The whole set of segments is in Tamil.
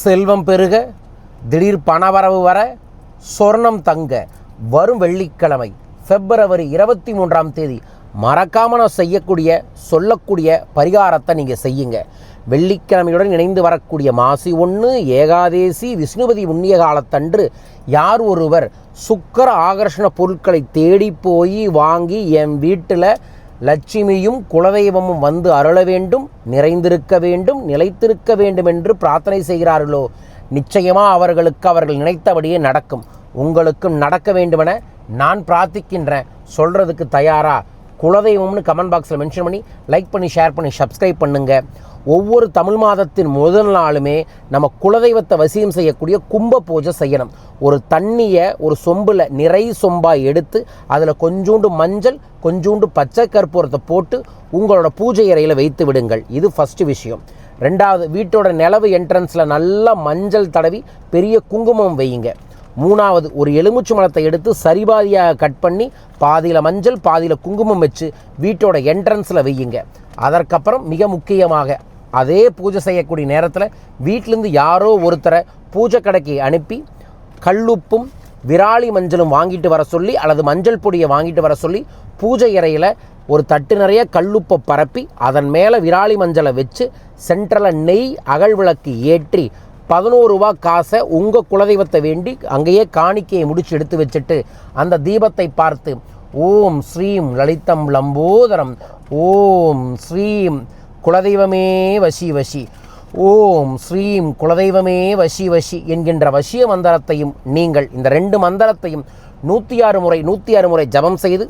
செல்வம் பெருக திடீர் பணவரவு வர சொர்ணம் தங்க. வரும் வெள்ளிக்கிழமை பிப்ரவரி இருபத்தி மூன்றாம் தேதி மறக்காமல் நான் செய்யக்கூடிய சொல்லக்கூடிய பரிகாரத்தை நீங்கள் செய்யுங்க. வெள்ளிக்கிழமையுடன் இணைந்து வரக்கூடிய மாசி ஒன்று ஏகாதேசி விஷ்ணுபதி புண்ணிய காலத்தன்று யார் ஒருவர் சுக்கர ஆகர்ஷண பொருட்களை தேடி போய் வாங்கி என் வீட்டில் லட்சுமியும் குலதெய்வமும் வந்து அருள வேண்டும் நிறைந்திருக்க வேண்டும் நிலைத்திருக்க வேண்டும் என்று பிரார்த்தனை செய்கிறார்களோ நிச்சயமாக அவர்களுக்கு அவர்கள் நினைத்தபடியே நடக்கும். உங்களுக்கும் நடக்க வேண்டுமென நான் பிரார்த்திக்கின்றேன். சொல்கிறதுக்கு தயாரா? குலதெய்வம்னு கமெண்ட் பாக்ஸில் மென்ஷன் பண்ணி லைக் பண்ணி ஷேர் பண்ணி சப்ஸ்கிரைப் பண்ணுங்க. ஒவ்வொரு தமிழ் மாதத்தின் முதல் நாளுமே நம்ம குலதெய்வத்தை வசியம் செய்யக்கூடிய கும்ப பூஜை செய்யணும். ஒரு தண்ணியை ஒரு சொம்பில் நிறை சொம்பாக எடுத்து அதில் கொஞ்சூண்டு மஞ்சள் கொஞ்சூண்டு பச்சை கற்பூரத்தை போட்டு உங்களோட பூஜை அறையில் வைத்து விடுங்கள். இது ஃபஸ்ட்டு விஷயம். ரெண்டாவது வீட்டோட நிலவு என்ட்ரன்ஸில் நல்லா மஞ்சள் தடவி பெரிய குங்குமம் வையுங்க. மூணாவது ஒரு எலுமிச்சை மரத்தை எடுத்து சரிபாதியாக கட் பண்ணி பாதியில் மஞ்சள் பாதியில் குங்குமம் வச்சு வீட்டோட என்ட்ரன்ஸில் வையுங்க. அதற்கப்புறம் மிக முக்கியமாக அதே பூஜை செய்யக்கூடிய நேரத்தில் வீட்டிலேருந்து யாரோ ஒருத்தரை பூஜை கடைக்கு அனுப்பி கல்லுப்பும் விராலி மஞ்சளும் வாங்கிட்டு வர சொல்லி அல்லது மஞ்சள் பொடியை வாங்கிட்டு வர சொல்லி பூஜை இறையில் ஒரு தட்டு நிறைய கல்லுப்பை பரப்பி அதன் மேலே விராலி மஞ்சளை வச்சு சென்ட்ரலில் நெய் அகல் விளக்கு ஏற்றி பதினோரு ரூபா காசை உங்கள் குலதெய்வத்தை வேண்டி அங்கேயே காணிக்கையை முடிச்சு எடுத்து வச்சுட்டு அந்த தீபத்தை பார்த்து ஓம் ஸ்ரீம் லலிதம் லம்போதரம் ஓம் ஸ்ரீம் குலதெய்வமே வசி வசி ஓம் ஸ்ரீம் குலதெய்வமே வசி வசி என்கின்ற வசிய மந்திரத்தையும் நீங்கள் இந்த ரெண்டு மந்திரத்தையும் நூற்றி ஆறு முறை நூற்றி ஆறு முறை ஜபம் செய்து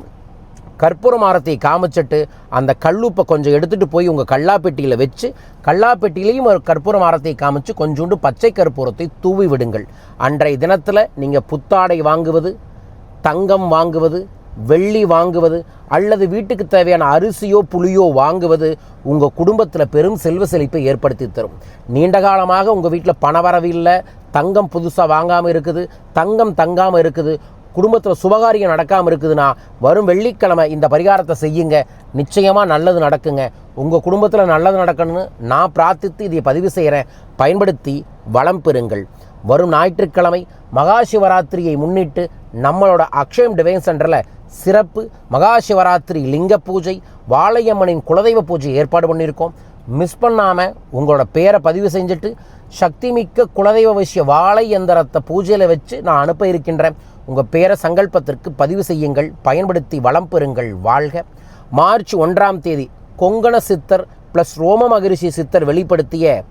கற்பூரமாரத்தை காமிச்சிட்டு அந்த கல்லுப்பை கொஞ்சம் எடுத்துகிட்டு போய் உங்கள் கல்லாப்பெட்டியில் வச்சு கல்லாப்பெட்டியிலையும் ஒரு கற்பூரமாரத்தை காமிச்சு கொஞ்சோண்டு பச்சை கற்பூரத்தை தூவி விடுங்கள். அன்றைய தினத்தில் நீங்கள் புத்தாடை வாங்குவது தங்கம் வாங்குவது வெள்ளி வாங்குவது அல்லது வீட்டுக்கு தேவையான அரிசியோ புளியோ வாங்குவது உங்கள் குடும்பத்தில் பெரும் செல்வ செழிப்பை ஏற்படுத்தி தரும். நீண்ட காலமாக உங்கள் வீட்டில் பணவரவு இல்லை தங்கம் புதுசாக வாங்காமல் இருக்குது தங்கம் தங்காமல் இருக்குது குடும்பத்தில் சுபகாரியம் நடக்காமல் இருக்குதுன்னா வரும் வெள்ளிக்கிழமை இந்த பரிகாரத்தை செய்யுங்க. நிச்சயமாக நல்லது நடக்குங்க. உங்கள் குடும்பத்தில் நல்லது நடக்கணும்னு நான் பிரார்த்தித்து இதை பதிவு செய்கிறேன் பயன்படுத்தி வளம் பெறுங்கள். வரும் ஞாயிற்றுக்கிழமை மகாசிவராத்திரியை முன்னிட்டு நம்மளோட அக்ஷயம் டிவைன் சென்டரில் சிறப்பு மகாசிவராத்திரி லிங்க பூஜை வாழையம்மனின் குலதெய்வ பூஜை ஏற்பாடு பண்ணியிருக்கோம். மிஸ் பண்ணாமல் உங்களோட பேரை பதிவு செஞ்சுட்டு சக்திமிக்க குலதெய்வ விஷய வாழை எந்திரத்தை பூஜையில் வச்சு நான் அனுப்ப இருக்கின்றேன். உங்கள் பேரை சங்கல்பத்திற்கு பதிவு செய்யுங்கள் பயன்படுத்தி வளம் பெறுங்கள் வாழ்க. மார்ச் ஒன்றாம் தேதி கொங்கண சித்தர் ப்ளஸ் ரோம மகரிஷி சித்தர் வெளிப்படுத்திய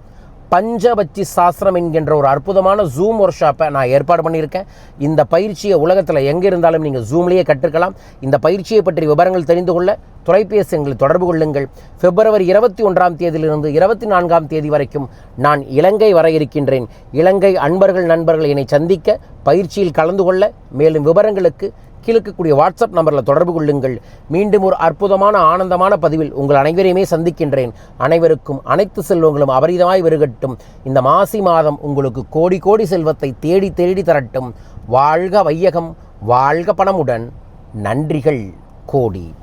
பஞ்சபட்சி சாஸ்திரம் என்கின்ற ஒரு அற்புதமான ஜூம் ஒர்க் ஷாப்பை நான் ஏற்பாடு பண்ணியிருக்கேன். இந்த பயிற்சியை உலகத்தில் எங்கே இருந்தாலும் நீங்கள் ஜூம்லேயே கற்றுக்கலாம். இந்த பயிற்சியை பற்றி விவரங்கள் தெரிந்து கொள்ள தொலைபேசி எங்களை தொடர்பு கொள்ளுங்கள். பிப்ரவரி இருபத்தி ஒன்றாம் தேதியிலிருந்து இருபத்தி நான்காம் தேதி வரைக்கும் நான் இலங்கை வர இருக்கின்றேன். இலங்கை அன்பர்கள் நண்பர்கள் என்னை சந்திக்க பயிற்சியில் கலந்து கொள்ள மேலும் விவரங்களுக்கு கீழக்கக்கூடிய வாட்ஸ்அப் நம்பரில் தொடர்பு கொள்ளுங்கள். மீண்டும் ஒரு அற்புதமான ஆனந்தமான பதிவில் உங்கள் அனைவரையுமே சந்திக்கின்றேன். அனைவருக்கும் அனைத்து செல்வங்களும் அபரிதமாய் வருகட்டும். இந்த மாசி மாதம் உங்களுக்கு கோடி கோடி செல்வத்தை தேடி தேடி தரட்டும். வாழ்க வையகம் வாழ்க பணமுடன். நன்றிகள் கோடி.